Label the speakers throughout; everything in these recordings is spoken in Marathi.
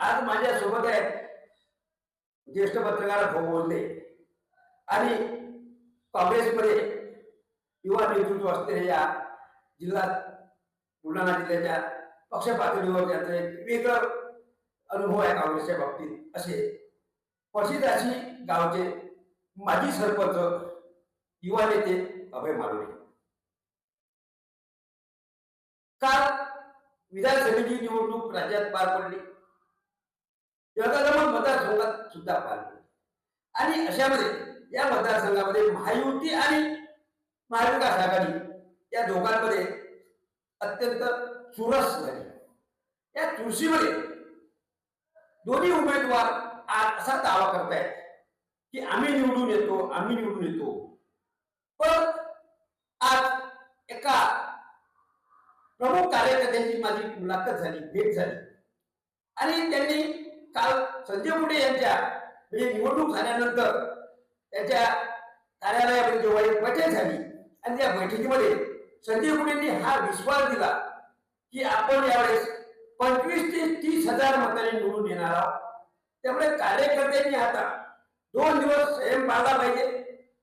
Speaker 1: आज माझ्यासोबत आहे ज्येष्ठ पत्रकार भाऊ बोलले आणि काँग्रेसमध्ये युवा नेतृत्व असलेल्या या जिल्हा बुलढाणा जिल्ह्याच्या पक्ष पातळीवर त्यांचा एक वेगळं अनुभव आहे काँग्रेसच्या बाबतीत. असे पक्षीदाशी गावचे माजी सरपंच युवा नेते अभय मालवणे काल विधानसभेची निवडणूक राज्यात पार पडली. जळगाव मतदारसंघात सुद्धा पार आणि अशामध्ये या मतदारसंघामध्ये महायुती आणि महाविकास आघाडी या दोघांमध्ये अत्यंत चुरस झाली. या चुरशीमध्ये दोन्ही उमेदवार आज असा दावा करतायत की आम्ही निवडून येतो आम्ही निवडून येतो. पण आज एका प्रमुख कार्यकर्त्यांची माझी मुलाखत झाली भेट झाली. आणि त्यांनी काल संजय मुंडे यांच्या म्हणजे निवडणूक झाल्यानंतर त्यांच्या कार्यालयामध्ये जेव्हा एक बैठक झाली आणि त्या बैठकीमध्ये संजय मुंडेंनी हा विश्वास दिला की आपण यावेळेस पंचवीस ते तीस हजार मतांनी निवडून येणार आहोत. त्यामुळे कार्यकर्त्यांनी आता दोन दिवस संयम पाळला पाहिजे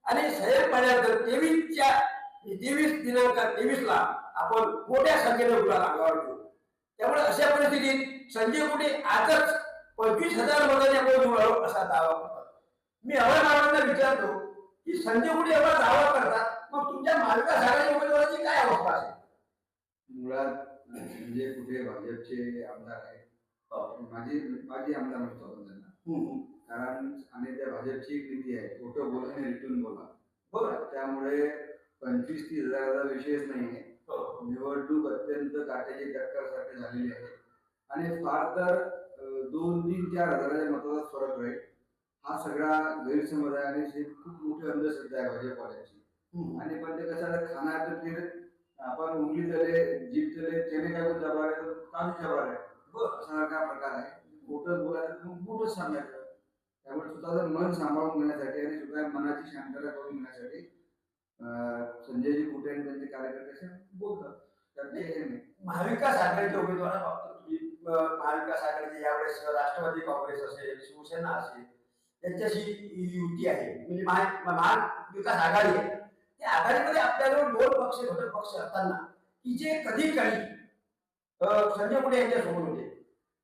Speaker 1: आणि संयम पाळल्यानंतर तेवीसच्या तेवीस दिनांक तेवीसला आपण मोठ्या संख्येने गुलाल अंगावर घेऊ. त्यामुळे अशा परिस्थितीत संजय कुठे आजच पंचवीस हजार मतांनी आपण निवडून आलो असा दावा करतात. मी मानवांना विचारतो की संजय मुंडे एवढा दावा करतात? मग तुमच्या आघाडी उमेदवाराची काय अवस्था असेल?
Speaker 2: मुळात म्हणजे कुठे भाजपचे आमदार आहेत. माझी माझी आमदार म्हणतो आपण त्यांना. कारण आणि त्या भाजपची एक नीती आहे. खोटं बोला आणि रिटून बोला.
Speaker 1: बरोबर
Speaker 2: त्यामुळे पंचवीस तीस हजाराचा विषयच नाहीये.
Speaker 1: हो.
Speaker 2: निवडणूक अत्यंत काट्याची टक्कर सारखी झालेली आहे. आणि फार तर दोन तीन चार हजाराच्या मताचा फरक राहील. हा सगळा गैरसमज आहे आणि ही खूप मोठी अंधश्रद्धा आहे भाजपवाल्यांची आणि पण ते कसं खाना तर फिर आपण उंगली तले जीभ तले चेने काय बोलतो जबार आहे तर काजू जबार आहे हा प्रकार आहे. खोटं बोलायचं तर मग सांगायचं. त्यामुळे स्वतःचं मन सांभाळून घेण्यासाठी आणि स्वतः मनाची शांतता करून घेण्यासाठी अं, संजयजी कुटे आणि त्यांचे कार्यकर्ते बोलतात. तर ते हे नाही.
Speaker 1: महाविकास आघाडीच्या उमेदवाराबाबत महाविकास आघाडीचे यावेळेस राष्ट्रवादी काँग्रेस असेल शिवसेना असेल त्यांच्याशी युती आहे. म्हणजे महा महाविकास आघाडी आहे. त्या आघाडीमध्ये आपल्याजवळ दोन पक्ष घटक पक्ष असताना की जे कधी काळी संजय मुंडे यांच्या सोबत होते.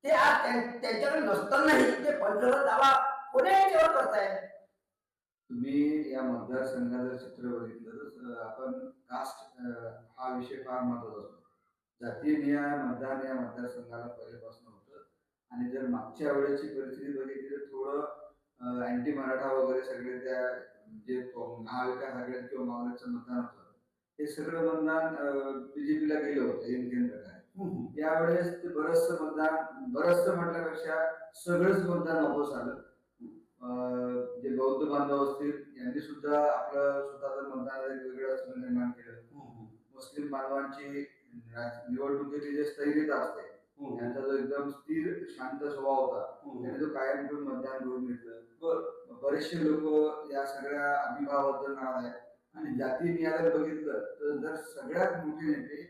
Speaker 1: ते आज त्यांच्याकडे नसतानाही ते पंचवर दावा कोण्या याच्यावर करताय?
Speaker 2: तुम्ही या मतदारसंघाचं चित्र बघितलं तर आपण कास्ट हा विषय फार महत्त्वाचा असतो. जातीय न्याय मतदान या मतदारसंघाला पहिल्यापासून होतं. आणि जर मागच्या वेळेची परिस्थिती बघितली तर थोडं अँटी मराठा वगैरे सगळे त्या जे महाविकास आघाडी किंवा काँग्रेसचं मतदान होतं ते सगळं मतदान बीजेपीला गेलं होतं काय. यावेळेस ते बरचसं मतदान बरचसं म्हटल्यापेक्षा सगळंच मतदान वापस आलं अं, जे बौद्ध बांधव असतील यांनी सुद्धा आपलं स्वतःचं मतदान वेगळं असं निर्माण केलं. मुस्लिम बांधवांची निवडणुकीची जे स्थैर्यता असते त्यांचा जो एकदम स्थिर शांत स्वभाव होता त्याने जो कायम ठेवून मतदान करून घेतलं. बरेचसे लोक या सगळ्या अभिभावाबद्दल नाराज आहेत आणि जाती नियाला बघितलं तर जर सगळ्यात मोठे नेते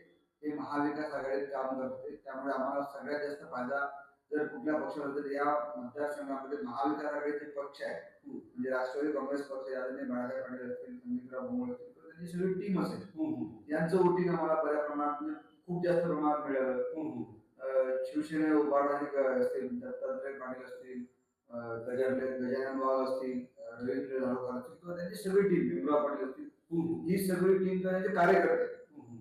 Speaker 2: हे महाविकास आघाडीत काम करत त्यामुळे आम्हाला सगळ्यात जास्त फायदा जर कुठल्या पक्षाला तर या मतदारसंघामध्ये महाविकास आघाडीचे पक्ष आहेत. म्हणजे राष्ट्रवादी काँग्रेस पक्ष आदरणीय बाळासाहेब पाटील असतील संदीपराव भोंगळे असतील त्यांची सगळी टीम असेल. यांचं वोटिंग आम्हाला बऱ्या प्रमाणात म्हणजे खूप जास्त प्रमाणात मिळालं. शिवसेना उभारणारे असतील दत्तात्रय पाटील असतील अं, गजानन गजानन असतील रवींद्र झाडोकर असतील किंवा त्यांची सगळी टीम भीमराव पाटील असतील ही सगळी टीम त्यांचे म्हणजे कार्यकर्ते.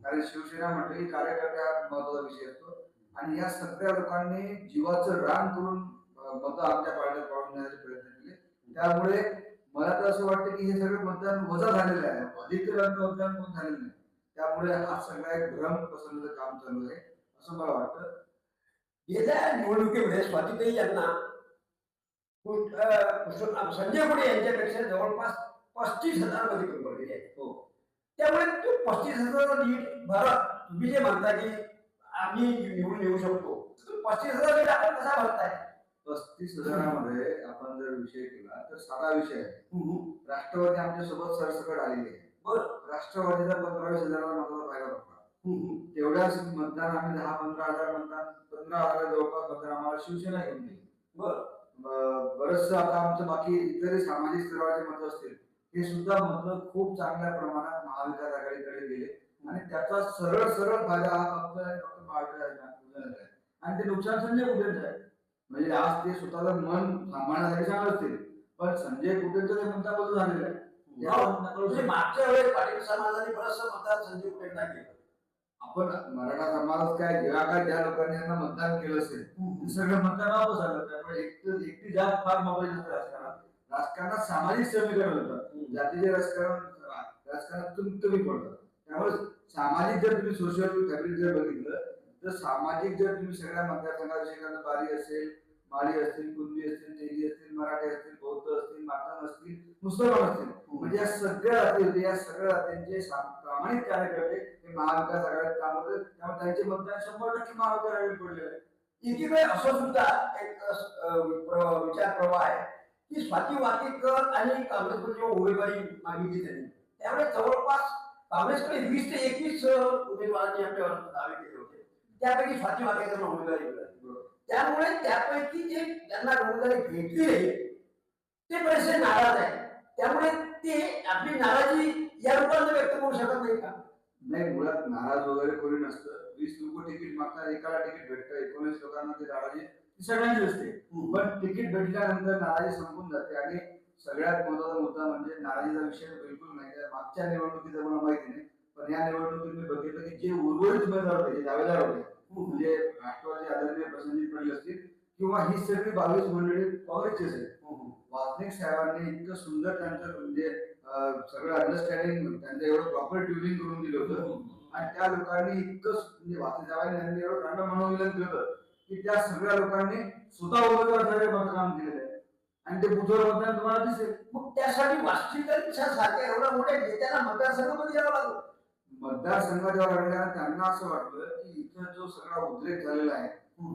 Speaker 2: कारण शिवसेना म्हटलं की कार्यकर्ते हा महत्त्वाचा विषय असतो. आणि या सगळ्या लोकांनी जीवाचं रान करून मतं आमच्या पार्टीत पाडून देण्याचे प्रयत्न केले. त्यामुळे मला तर असं वाटतं की हे सगळं मतदान वजा झालेलं आहे. अधिक मतदान पण झालेलं नाही. त्यामुळे हा सगळा एक भ्रम पसरण्याचं काम चालू आहे असं मला वाटतं.
Speaker 1: गेल्या निवडणुकीमध्ये स्वातीताई यांना संजय मुंडे यांच्यापेक्षा जवळपास पस्तीस हजारमध्ये कमी पडलेली आहे
Speaker 2: हो.
Speaker 1: त्यामुळे तो पस्तीस हजार लीड भरत तुम्ही जे म्हणता की आम्ही निवडून येऊ शकतो पस्तीस हजार लीड आपण कसा भरताय?
Speaker 2: पस्तीस हजारामध्ये आपण जर विषय केला तर साधा विषय आहे. राष्ट्रवादी आमच्यासोबत सरसकट आलेली आहे.
Speaker 1: बरं.
Speaker 2: राष्ट्रवादीचा पंधरावीस हजाराला मताचा फायदा पडला तेवढ्याच मतदान आम्ही दहा पंधरा हजार मतदान पंधरा हजार जवळपास मतदान आम्हाला शिवसेना घेऊन गेली.
Speaker 1: बरं.
Speaker 2: बरंच आता आमचं बाकी इतरही सामाजिक स्तरावरचे मत असतील हे सुद्धा मत खूप चांगल्या प्रमाणात महाविकास आघाडीकडे गेले. आणि त्याचा सरळ सरळ फायदा हा फक्त आघाडीला आहे आणि ते नुकसान संजय कुठेच आहे म्हणजे आज ते स्वतःचं मन सांभाळण्यासाठी सांगत असतील पण संजय कुठेच ते म्हणता झालेलं आहे. नकळत
Speaker 1: म्हणजे मागच्या वेळेस पाटील समाजाने बरंचसं मतदार संजय कुठे केलं.
Speaker 2: आपण मराठा समाज काय जेव्हा काय ज्या लोकांनी यांना मतदान केलं असेल सगळं मतदान वापस आलं त्यामुळे एकटी एकटी जात फार महत्वाची नसते राजकारणात. राजकारणात सामाजिक समीकरण होतं. जातीचे राजकारण राजकारणातून कमी पडतं. त्यामुळे सामाजिक जर तुम्ही सोशल फॅब्रिक जर बघितलं तर सामाजिक जर तुम्ही सगळ्या मतदारसंघाविषयी बारी असेल माळी असतील कुंदी असतील तेली असतील मराठी असतील बौद्ध असतील माटण असतील मुसलमान असतील म्हणजे या सगळ्या जाती होते या सगळ्या जातींचे प्रामाणिक कार्यकर्ते हे महाविकास आघाडीत काम होते त्यामुळे त्यांचे मतदान शंभर टक्के महाविकास आघाडीत पडलेले आहे
Speaker 1: एकीकडे असं सुद्धा एक विचार प्रवाह आहे की स्वाती वाकेकर आणि काँग्रेसकडे जेव्हा उमेदवारी मागितली त्यांनी त्यावेळेस जवळपास काँग्रेसकडे वीस ते एकवीस उमेदवारांनी आपल्यावर दावे केले त्यापैकी स्वाती वाकेकरला उमेदवारी मिळाली त्यामुळे त्यापैकी जे त्यांना उमेदवारी भेटली ते बरेचसे नाराज आहेत. त्यामुळे ते आपली नाराजी या रूपाने व्यक्त करू शकत नाही का?
Speaker 2: नाही मुळात नाराज वगैरे कोणी नसतं. वीस लोक तिकीट मागतात एकाला तिकीट भेटतं एकोणीस लोकांना ती नाराजी सगळ्यांची असते. पण तिकीट भेटल्यानंतर नाराजी संपून जाते. आणि सगळ्यात महत्त्वाचा मुद्दा म्हणजे नाराजीचा विषय बिलकुल नाही. आहे. मागच्या निवडणुकीचं मला माहिती नाही. पण या निवडणुकीत मी बघितलं की जे उर्वरित उमेदवार होते जे दावेदार होते म्हणजे राष्ट्रवादी आदरणीय प्रसंगी पडले असतील किंवा ही सगळी बावीस मंडळी काँग्रेसचीच आहेत. वासनिक साहेबांनी इतकं सुंदर त्यांचं म्हणजे सगळं अंडरस्टँडिंग त्यांचं एवढं प्रॉपर ट्युनिंग करून दिलं होतं. आणि त्या लोकांनी इतकं म्हणजे वासनिक साहेबांनी त्यांनी एवढं चांगलं मनोविलन केलं होतं की त्या सगळ्या लोकांनी स्वतः उमेदवार मतदान केलेलं आहे. आणि ते बुधवार मतदान तुम्हाला दिसेल.
Speaker 1: मग त्यासाठी वास्तविकच्या सारख्या एवढ्या मोठ्या नेत्याला मतदारसंघामध्ये यावं लागलं.
Speaker 2: मतदारसंघाच्या वर्गाला त्यांना असं वाटलं की इथं जो सगळा उद्रेक झालेला आहे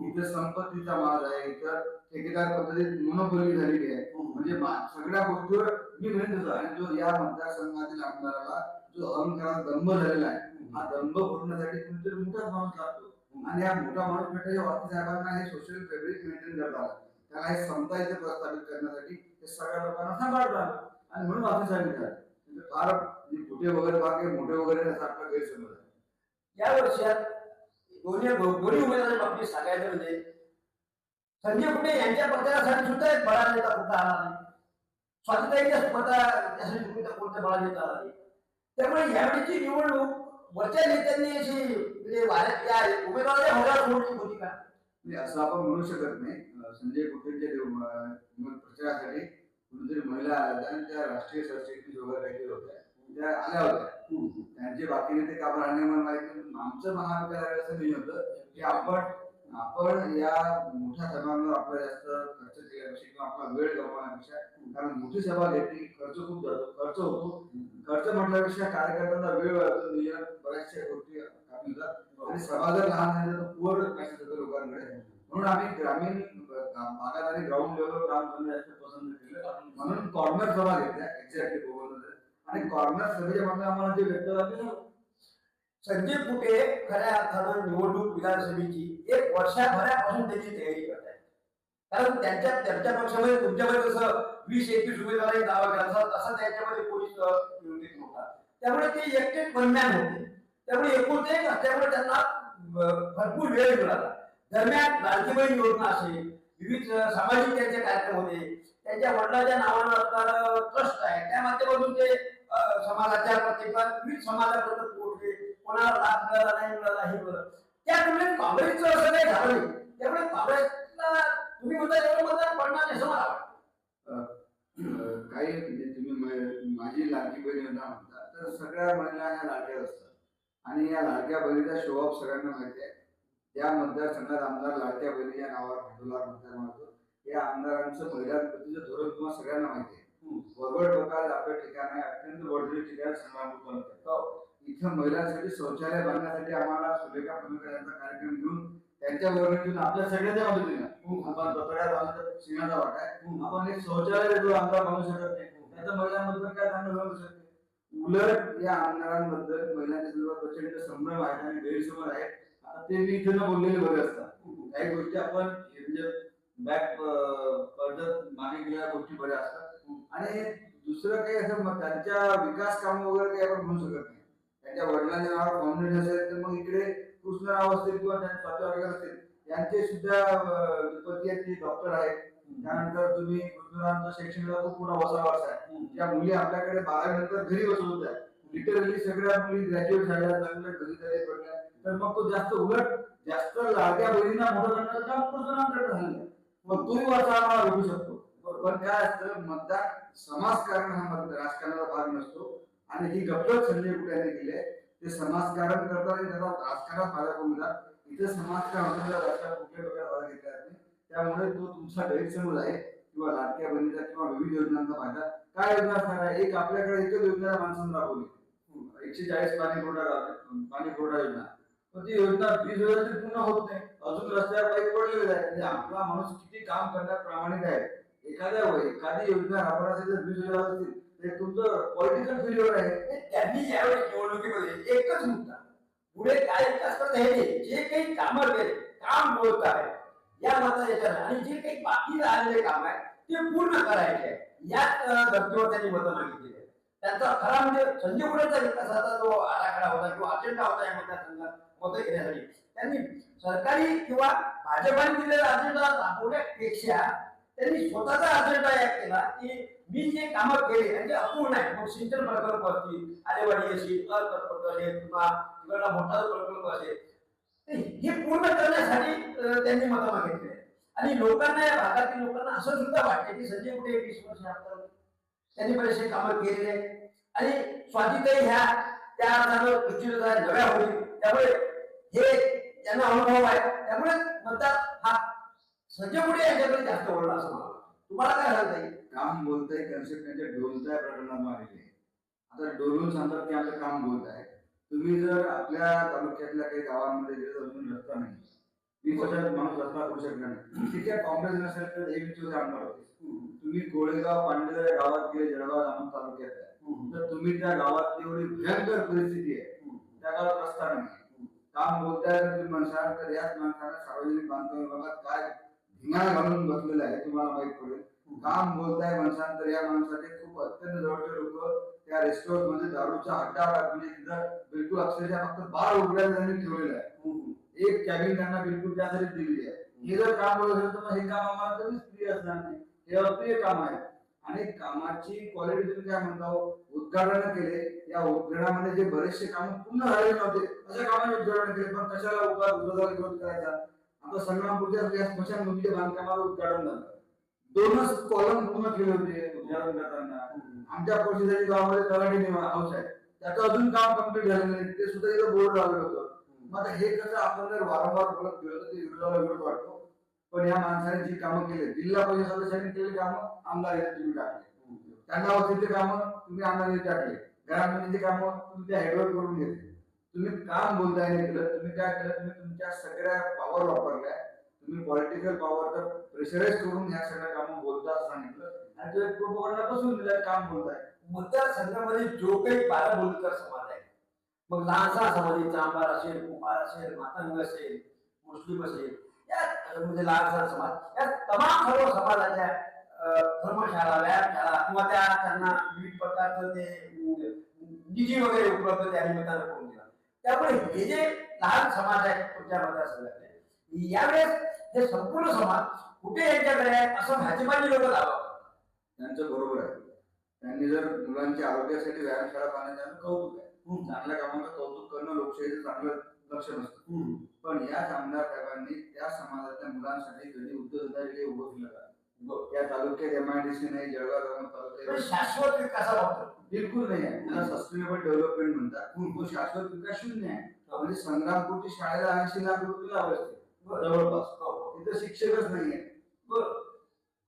Speaker 2: इथं संपत्तीचा माल आहे इथं ठेकेदार पद्धतीत मोनोपोली झालेली आहे. म्हणजे सगळ्या गोष्टीवर मी म्हणत होतो आणि जो या मतदारसंघातील आमदाराला जो अहंकारात दंभ झालेला आहे हा दंभ भरण्यासाठी कोणतरी मोठाच माणूस लागतो आणि हा मोठा माणूस म्हणजे भेटायच्या वाटी साहेबांना हे सोशल फेब्रिक मेंटेन करता त्याला हे समतायचं प्रस्थापित करण्यासाठी हे सगळ्या लोकांना सांभाळतात. आणि म्हणून वाटी साहेब फार कुठे वगैरे बाकी मोठे वगैरे त्याचा आपला गैरसमज आहे.
Speaker 1: या वर्षात दोन्ही दोन्ही उमेदवारांच्या बाबतीत सांगायचं म्हणजे संजय कुठे यांच्या प्रचारासाठी सुद्धा एक बळा नेता कुठं आला नाही. स्वातंत्र्याच्या स्पर्धा त्यासाठी कुठे कोणत्या बळा नेता आला नाही. त्यामुळे यावेळीची निवडणूक वरच्या नेत्यांनी अशी म्हणजे वाऱ्यात या उमेदवाराच्या भोगात सोडली होती का?
Speaker 2: म्हणजे असं आपण म्हणू शकत नाही. संजय कुटेंच्या प्रचारासाठी कुठेतरी महिला आल्या आणि त्या राष्ट्रीय सरचिटणीस वगैरे काहीतरी होत्या. त्या आल्या होत्या. त्यांचे बाकी नेते का बरं मला माहिती आमचं महाविद्यालय असं नाही होतं. की आपण आपण या मोठ्या सभांवर आपला जास्त खर्च केल्यापेक्षा किंवा आपला वेळ गमावण्यापेक्षा कारण मोठी सभा घेतली की खर्च खूप जातो. खर्च होतो. खर्च म्हटल्यापेक्षा कार्यकर्त्यांचा वेळ वाढतो नियम बऱ्याचशा गोष्टी कामी होतात. आणि सभा जर लहान झाली तर पुअर मेसेज होतो लोकांकडे. म्हणून आम्ही ग्रामीण भागात आणि ग्राउंड लेवलवर काम करणं जास्त पसंत केलं. म्हणून कॉर्नर सभा घेतल्या एक्झॅक्टली गोवर्धन आणि कॉर्नर सभेच्या मागे आम्हाला जे व्यक्त झाले
Speaker 1: संजय कुटे खऱ्या अर्थानं निवडणूक विधानसभेची. एक वर्षाभरापासून त्याची तयारी करत आहेत. कारण त्यांच्या त्यांच्या पक्षामध्ये तुमच्यामध्ये जसं वीस एकवीस उमेदवार दावा केला तसा त्यांच्यामध्ये पोलीस निवडणूक नव्हता त्यामुळे ते एकटे बनम्यान होते. त्यामुळे एकूण एक असल्यामुळे त्यांना भरपूर वेळ मिळाला. दरम्यान लाडकीबाई योजना असेल विविध सामाजिक त्यांचे कार्यक्रम होते. त्यांच्या वडिलांच्या नावानं असणारं ट्रस्ट आहे. त्या माध्यमातून ते समाजाच्या प्रत्येका विविध समाजापर्यंत पोहोचले कोणाला लाभ मिळाला नाही मिळाला हे बरं त्या तुलनेत काँग्रेसचं असं काही झालं. नाही त्यामुळे काँग्रेसला तुम्ही म्हणता एवढं मतदान पडणार नाही असं मला वाटतं.
Speaker 2: काही म्हणजे तुम्ही माझी लाडकी बहीण योजना म्हणता तर सगळ्या महिला ह्या लाडक्या असतात. आणि या लाडक्या बहिणीचा शो ऑफ सगळ्यांना माहिती आहे. त्या मतदारसंघात आमदार लाडक्या बहिणी या नावावर भांडवलार मतदार म्हणतो. या आमदारांचं महिलांप्रतीचं धोरण तुम्हाला सगळ्यांना माहिती आहे. वरवड बकाल आपलं ठिकाण आहे अत्यंत बळजबरी ठिकाण तालुक्यात. इथं महिलांसाठी शौचालय बांधण्यासाठी आम्हाला सुलेखा पुणेकर यांचा कार्यक्रम घेऊन त्यांच्या वर्णीतून आपल्या सगळ्याच्या मदतीने आपण ततड्यात आमचा सिंहाचा वाटा आहे. आपण एक शौचालय जो आमदार बांधू शकत नाही. त्याचं महिलांबद्दल काय चांगलं बांधू शकते? उलट या आमदारांबद्दल महिलांच्या संदर्भात प्रचंड संभ्रम आहे आणि गैरसमज आहे. आता ते मी इथे न बोललेले बरे असतात. काही गोष्टी आपण म्हणजे बॅक पद्धत मागे गेलेल्या गोष्टी बऱ्या असतात. आणि दुसरं काही असं मग त्यांच्या विकास काम वगैरे काही आपण म्हणू शकत नाही. त्यांच्या वडिलांच्या नावावर फाउंडेशन असेल तर मग इकडे कृष्णराव असतील किंवा त्यांचे असतील यांचे सुद्धा पती डॉक्टर आहेत त्यानंतर तुम्ही कृष्णरावांचा शैक्षणिक खूप मोठा वसा आहे. ज्या मुली आपल्याकडे बारावी नंतर घरी बसवत होत्या लिटरली सगळ्या मुली ग्रॅज्युएट झाल्या चांगल्या घरी झाले पडल्या. तर मग तो जास्त उलट जास्त लाडक्या बहिणींना मोठं करण्याचं काम कृष्णरावांकडे झालं मग तोही वाचा भेटू शकतो. पण काय असतं मतदार समाजकारण हा मत राजकारणाचा भाग नसतो. आणि ही गपलत संजय कुठे यांनी केली आहे ते समाजकारण करतात आणि त्याचा राजकारणात फायदा करून घेतात इथे समाजकारण राजकारण कुठल्या प्रकारे फायदा घेतला जात नाही. त्यामुळे तो तुमचा गैरसमज आहे किंवा लाडक्या बहिणीचा किंवा विविध योजनांचा फायदा. काय योजना असणार आहे? एक आपल्याकडे एकच योजना माणसानं राबवली. एकशे चाळीस पाणी पुरवठा पाणी पुरवठा योजना. पण ती योजना वीज योजना पूर्ण होत नाही. अजून रस्त्यावर पाईप पडलेले आहे. म्हणजे आपला माणूस किती काम करण्यात प्रामाणिक आहे. एखाद्या एखादी योजना राबवण्यासाठी जर वीज योजना असतील तर तुमचं पॉलिटिकल फेल्युअर आहे
Speaker 1: त्यांनी यावेळी निवडणुकीमध्ये एकच मुद्दा पुढे काय असतात करता हे जे काही कामं केले काम बोलत आहे या मताच्या याच्यात आणि जे काही बाकी राहिलेले काम आहे ते पूर्ण करायचे याच धर्तीवर त्यांनी मतं मागितली आहे त्यांचा खरा म्हणजे संजय कुठेचा विकासाचा जो आराखडा होता किंवा अजेंडा होता या मतदारसंघात मतं घेण्यासाठी त्यांनी सरकारी किंवा भाजपाने दिलेला अजेंडा दाखवण्यापेक्षा त्यांनी स्वतःचा अजेंडा या केला की मी जे काम केले आणि अपूर्ण आहे मग सिंचन प्रकल्प असतील आलेवाडी असेल प्रकल्प असेल किंवा तिकडला मोठा प्रकल्प असेल हे पूर्ण करण्यासाठी त्यांनी मतं मागितले आणि लोकांना या भागातील लोकांना असं सुद्धा वाटते की संजय कुठे वीस वर्ष आपल्याला त्यांनी बरेचसे कामं केलेले आहेत. आणि स्वातीताई ह्या त्या अर्थानं दृष्टीला नव्या होईल. त्यामुळे हे त्यांना अनुभव आहे. त्यामुळे म्हणतात हा संजय यांच्याकडे जास्त ओढला असं मला? तुम्हाला काय सांगता
Speaker 2: काम बोलताय कन्सेप्ट म्हणजे त्यांच्या डोलताय प्रकरणात मारले आता डोलून सांगतात की आपलं काम बोलत आहे तुम्ही जर आपल्या तालुक्यातल्या काही गावांमध्ये गेले अजून रस्ता नाही. वीस वर्षात माणूस रस्ता करू शकला नाही. तिथे काँग्रेस नसेल तर एक विचार आमदार होते तुम्ही कोळेगाव पांडेर या गावात गेले जळगाव जामोद तालुक्यात आहे तर तुम्ही त्या गावात एवढी भयंकर परिस्थिती आहे. त्या गावात रस्ता नाही. काम बोलताय तुम्ही म्हणसाल तर याच माणसाला सार्वजनिक बांधकाम विभागात काय धिंगाणा घालून बसलेलं आहे तुम्हाला माहीत पडेल. काम बोलताय माणसानंतर या माणसाचे खूप अत्यंत जवळचे लोक त्या रेस्टॉरंटमध्ये दारूचा अड्डा म्हणजे तिथं बिलकुल अक्षरशः फक्त बार उघड्याला त्यांनी ठेवलेलं आहे. एक कॅबिन त्यांना बिलकुल त्यासाठी दिलेली आहे. हे जर काम बोलत असेल तर हे काम आम्हाला कधीच प्रिय असणार नाही. हे अप्रिय काम आहे. आणि कामाची क्वालिटी तुम्ही काय म्हणता हो, उद्घाटन केले. या उद्घाटनामध्ये जे बरेचसे काम पूर्ण झालेले नव्हते. अशा कामाचे उद्घाटन केले पण कशाला विरोध करायचा? आता संग्रामपूरच्या या स्मशानभूमीच्या बांधकामाला उद्घाटन झालं. दोनच कॉलम पूर्ण केले होते उद्घाटन करताना आमच्या परिषदेच्या गावामध्ये तलाठी हाऊस आहे. त्याचं अजून काम कंप्लीट झालं नाही. ते सुद्धा इथं बोर्ड लावलं होतं. मग आता हे कसं आपण जर वारंवार बोलत गेलो तर ते विरोधाला विरोध वाटतो. पण या माणसाने जी कामं केली. जिल्हा परिषद सदस्यांनी केलेली कामं आमदार तुम्ही टाकले त्यांना होते कामं तुम्ही आमदार यांनी टाकले. ग्रामपंचायतीची कामं तुम्ही त्या हेडवर करून घेतले. तुम्ही काम बोलताय केलं तुम्ही काय केलं तुम्ही तुमच्या सगळ्या पॉवर वापरल्या तुम्ही पॉलिटिकल पॉवर तर प्रेशराईज करून ह्या सगळ्या कामं बोलता सांगितलं. आणि तो एक प्रोपोगंडा बसून दिला काम बोलताय.
Speaker 1: मतदारसंघामध्ये जो काही बारा बोलकर समाज आहे मग लहानसा समाज चांबार असेल कुंभार असेल मातंग असेल मुस्लिम असेल या म्हणजे लहानसा समाज या तमाम सर्व समाजाच्या धर्मशाळा व्यायामशाळा किंवा त्या त्यांना विविध प्रकारचं ते निधी वगैरे उपलब्ध त्या निमित्तानं करून दिला. त्यामुळे हे जे लहान समाज आहेत तुमच्या मतदारसंघातले यावेळेस हे संपूर्ण समाज कुठे यांच्याकडे आहे असं भाजपाने लोक दावा
Speaker 2: त्यांचं बरोबर आहे. त्यांनी जर मुलांच्या आरोग्यासाठी व्यायामशाळा बांधण्याचं कौतुक आहे. चांगल्या कामाचं कौतुक करणं लोकशाहीचं चांगलं लक्ष नसतं. पण या आमदार साहेबांनी त्या समाजातल्या मुलांसाठी कधी उद्योगधंद्यासाठी उभं केलं? या तालुक्यात एमआयडीसी नाही जळगाव ग्रामीण
Speaker 1: पण
Speaker 2: तालुक्यात
Speaker 1: शाश्वत विकासाबाबत.
Speaker 2: बिलकुल नाही आहे. त्याला सस्टेनेबल डेव्हलपमेंट म्हणतात. तो शाश्वत विकास शून्य आहे. म्हणजे संग्रामपूरची शाळेला ऐंशी लाख रुपये असते जवळपास. तिथं शिक्षकच नाहीये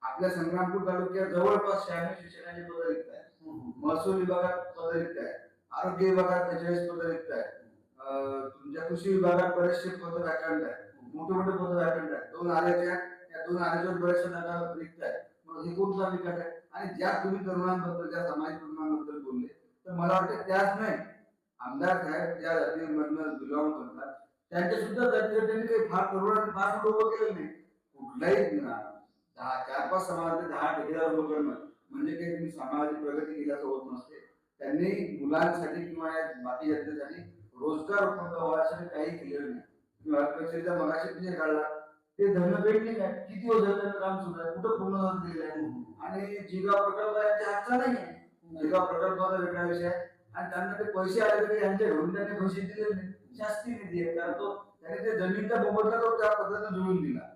Speaker 2: आपल्या संग्रामपूर तालुक्यात जवळपास शहाण्णव शिक्षणाची पदं रिक्त आहे महसूल विभागात पदं रिक्त आहे आरोग्य विभागात बेचाळीस पदं रिक्त आहे तुमच्या कृषी विभागात बरेचसे पद वॅकंट आहे मोठे मोठे पद वॅकंट आहे दोन आल्याच्या त्या दोन आल्याच्या बरेचशा जागा रिक्त आहे मग हे कोणता विकास आहे? आणि ज्या तुम्ही तरुणांबद्दल ज्या सामाजिक तरुणांबद्दल बोलले तर मला वाटतं त्याच नाही. आमदार साहेब ज्या जातीमधनं बिलॉंग करतात त्यांच्या सुद्धा जातीसाठी त्यांनी काही फार तरुणांनी फार लोक केलं नाही. कुठलाही दहा चार पाच समाजातले दहा ठेकेदार उभं करणं म्हणजे काही तुम्ही सामाजिक प्रगती केल्याचं होत नसते. त्यांनी मुलांसाठी किंवा या बाकी जनतेसाठी रोजगार उपलब्ध व्हायसाठी काही केलेलं नाही. तुम्ही अल्पक्षेच्या मगाशी काढला. ते धरणं भेटले काय किती दिवस झाले काम सुरू आहे कुठं पूर्ण झालं दिलेलं आहे आणि जिगाव प्रकल्प यांच्या हातचा नाही आहे. जिगाव प्रकल्पाचा वेगळा विषय आहे. आणि त्यांना ते पैसे आले तरी यांच्या घेऊन त्यांनी पैसे दिले नाही. शासकीय निधी आहे. कारण तो त्याने ते जमिनीचा मोबदला तो त्या पद्धतीने जुळून दिला.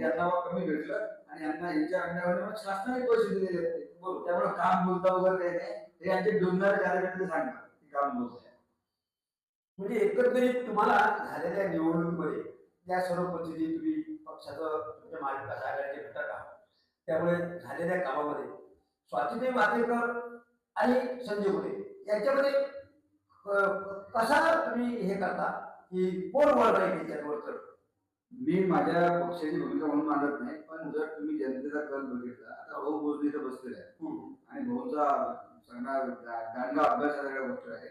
Speaker 2: यांना कमी भेटलं. आणि यांना यांच्या अंगावर शासनाने पैसे दिलेले आहेत. त्यामुळे काम बोलता वगैरे काही नाही हे यांचे डोंगणारे कार्यकर्ते सांगतात की काम बोलत आहे
Speaker 1: म्हणजे एकंदरीत तुम्हाला झालेल्या निवडणुकीमध्ये त्या सर्व पद्धती तुम्ही पक्षाचं तुमच्या महाविकास आघाडीचे घटक आहात त्यामुळे झालेल्या कामामध्ये स्वातीताई मातेकर आणि संजय गुडे यांच्यामध्ये कसा तुम्ही हे करता की कोण वळ पाहिजे त्याच्यावर तर?
Speaker 2: मी माझ्या पक्षाची भूमिका म्हणून मांडत नाही पण जर तुम्ही जनतेचा कल बघितला आता भाऊ बोजनी इथं बसलेला आहे आणि भाऊचा सगळा दांडगा अभ्यास सगळ्या गोष्ट आहे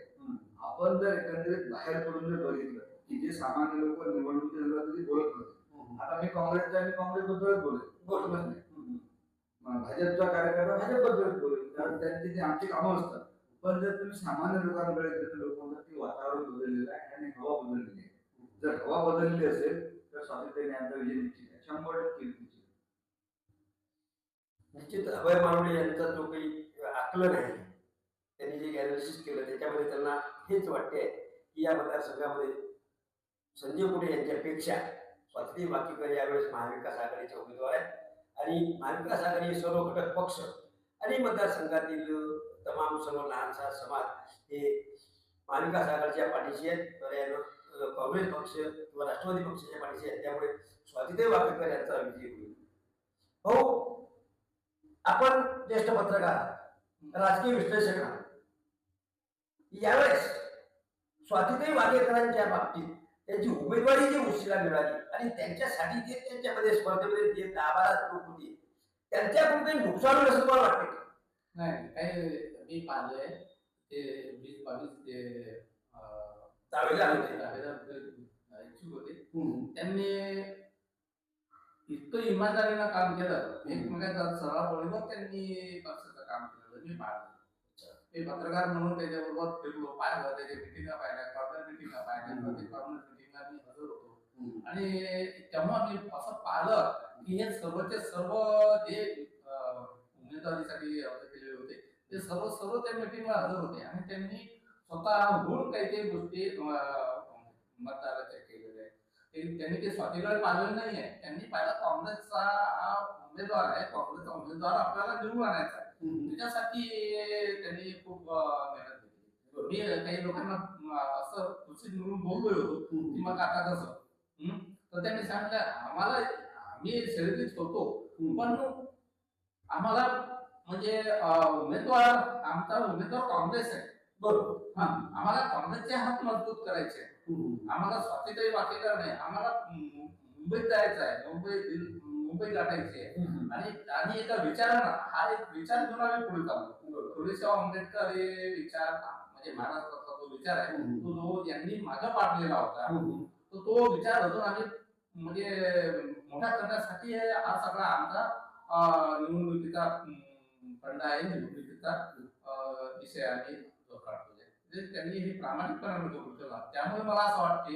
Speaker 2: आपण जर एकंदरीत बाहेर पडून जर बघितलं की जे सामान्य लोक निवडणुकी संदर्भात कधी बोलत नव्हते आता मी काँग्रेसचा मी काँग्रेसबद्दलच बोलेल बोलत नाही भाजपचा कार्यकर्ता भाजपबद्दलच बोलेल कारण त्यांची जी आमची कामं असतात. पण जर तुम्ही सामान्य लोकांकडे लोक म्हणतात की वातावरण बदललेलं आहे आणि हवा बदललेली आहे. जर हवा बदललेली असेल तर स्वातंत्र्य न्यायाचा विजय निश्चित आहे. शंभर टक्के निश्चित
Speaker 1: निश्चित अभय मानवडे यांचा जो काही आकलन आहे त्यांनी जे अनालिसिस केलं त्याच्यामध्ये त्यांना हेच वाटते की या मतदारसंघामध्ये संजय कुटे यांच्यापेक्षा स्वाती बाकीकर यावेळेस महाविकास आघाडीचे उमेदवार आहेत. आणि महाविकास आघाडी हे सर्व घटक पक्ष आणि मतदारसंघातील तमाम सर्व लहानसा समाज हे महाविकास आघाडीच्या पाठीशी आहेत. पर्यायानं काँग्रेस पक्ष किंवा राष्ट्रवादी पक्षाच्या पाठीशी आहेत. त्यामुळे स्वातीदेव वाकेकर यांचा विजय होईल. हो आपण ज्येष्ठ पत्रकार राजकीय विश्लेषक आहात. यावेळेस स्वातीताई वाकेकरांच्या बाबतीत त्यांची उमेदवारी जी उशिरा मिळाली आणि त्यांच्यासाठी जे त्यांच्यामध्ये स्पर्धेमध्ये जे बारा लोक होते त्यांच्याकडून काही नुकसान होईल असं तुम्हाला वाटतं का?
Speaker 3: नाही काही मी पाहिलंय ते वीस बावीस ते
Speaker 1: होते.
Speaker 3: इच्छुक होते. त्यांनी इतकं इमानदारीनं काम केलं एकमेकांचा सराव त्यांनी पक्षाचं काम केलं मी पाहिलं मी पत्रकार म्हणून त्याच्याबरोबर फिरलो पाहिलं त्याच्या मिटिंगा पाहिल्या कॉर्नर मिटिंगा पाहिल्या प्रत्येक कॉर्नर मी हजर होतो. आणि तेव्हा मी असं पाहिलं की हे सर्वचे सर्व जे उमेदवारीसाठी अर्ज केलेले होते ते सर्व सर्व त्या मीटिंगला हजर होते. आणि त्यांनी स्वतःहून काही काही गोष्टी मतदाराच्या केलेल्या आहेत. त्यांनी ते स्वातीकडे पाहिलेलं नाही आहे त्यांनी पाहिलं काँग्रेसचा हा उमेदवार आहे. काँग्रेसचा उमेदवार आपल्याला निवडून आणायचा त्याच्यासाठी त्यांनी खूप मेहनत घेतली. मी काही लोकांना असं खुशी म्हणून बोललोय होतो. की मग आता कसं? तर त्यांनी सांगितलं आम्हाला आम्ही शर्यतीत होतो. पण आम्हाला म्हणजे उमेदवार आमचा उमेदवार काँग्रेस आहे.
Speaker 1: बरोबर.
Speaker 3: हा आम्हाला काँग्रेसचे हात मजबूत करायचे. आम्हाला स्वातीताई बाकीकर नाही आम्हाला मुंबईत जायचं आहे. मुंबई मुंबई गाठायची आहे. आणि आणि एका विचारानं हा एक विचार घेऊन आम्ही पुढे चाललो. फुलेशाह आंबेडकर हे विचार म्हणजे महाराष्ट्राचा जो विचार आहे. तो जो यांनी मागं पाडलेला होता तर तो विचार अजून आम्ही म्हणजे मोठा करण्यासाठी हे सगळा आमचा निवडणुकीचा फंड आहे निवडणुकीचा विषय आम्ही काढतोय म्हणजे त्यांनी हे प्रामाणिकपणाने जो केला त्यामुळे मला असं वाटते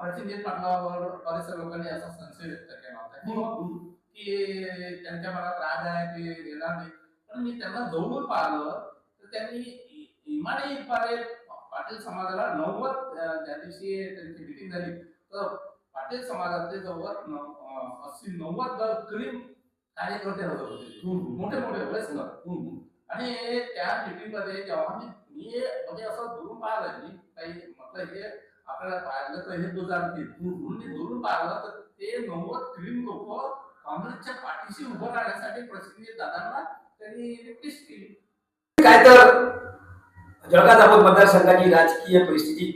Speaker 3: प्रचिंजित पाटलावर बरेचशा लोकांनी असा संशय व्यक्त केला होता. की की त्यांच्या मनात राग आहे ते देणार नाही पण मी त्यांना जवळून पाहिलं तर त्यांनी इमाने इतबारे पाटील समाजाला नव्वद ज्या दिवशी त्यांची मिटिंग झाली तर पाटील समाजातले जवळ अस्सी नव्वद क्रीम कार्यकर्ते हजर होते मोठे मोठे वयस्कर. आणि त्या मीटिंगमध्ये जेव्हा मी मी म्हणजे असं दुरून पाहिलं मी काही म्हटलं हे आपल्याला पाहिलं तर हे दुधार म्हणून मी दुरून पाहिलं तर ते नव्वद क्रीम लोक काँग्रेसच्या पाठीशी उभं राहण्यासाठी प्रसिद्धी दादांना त्यांनी रिक्वेस्ट केली.
Speaker 1: काय तर? जळगाव दापोद मतदारसंघाची राजकीय परिस्थिती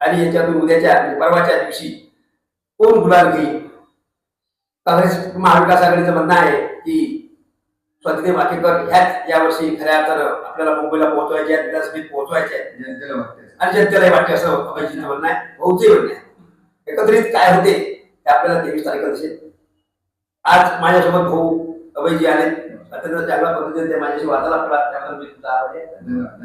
Speaker 1: आणि याच्यातून उद्याच्या म्हणजे परवाच्या दिवशी कोण गुलाल घेईल? काँग्रेस महाविकास आघाडीचं म्हणणं आहे की स्वातंत्र्य बाकेकर ह्याच यावर्षी खऱ्या अर्थानं आपल्याला मुंबईला पोहोचवायचे आहेत विधानसभेत पोहोचवायचे आहेत.
Speaker 2: जनतेला वाटते
Speaker 1: आणि जनतेलाही वाटते असं अभयजीचं म्हणणं आहे. भाऊचे म्हणणं आहे. एकंदरीत काय होते ते आपल्याला तेवीस तारखेला दिसेल. आज माझ्यासोबत भाऊ अभयजी आले. अत्यंत चांगल्या पद्धतीने ते माझ्याशी वार्तालाप करा त्याबद्दल मी तुमचा आभारी आहे.
Speaker 2: धन्यवाद.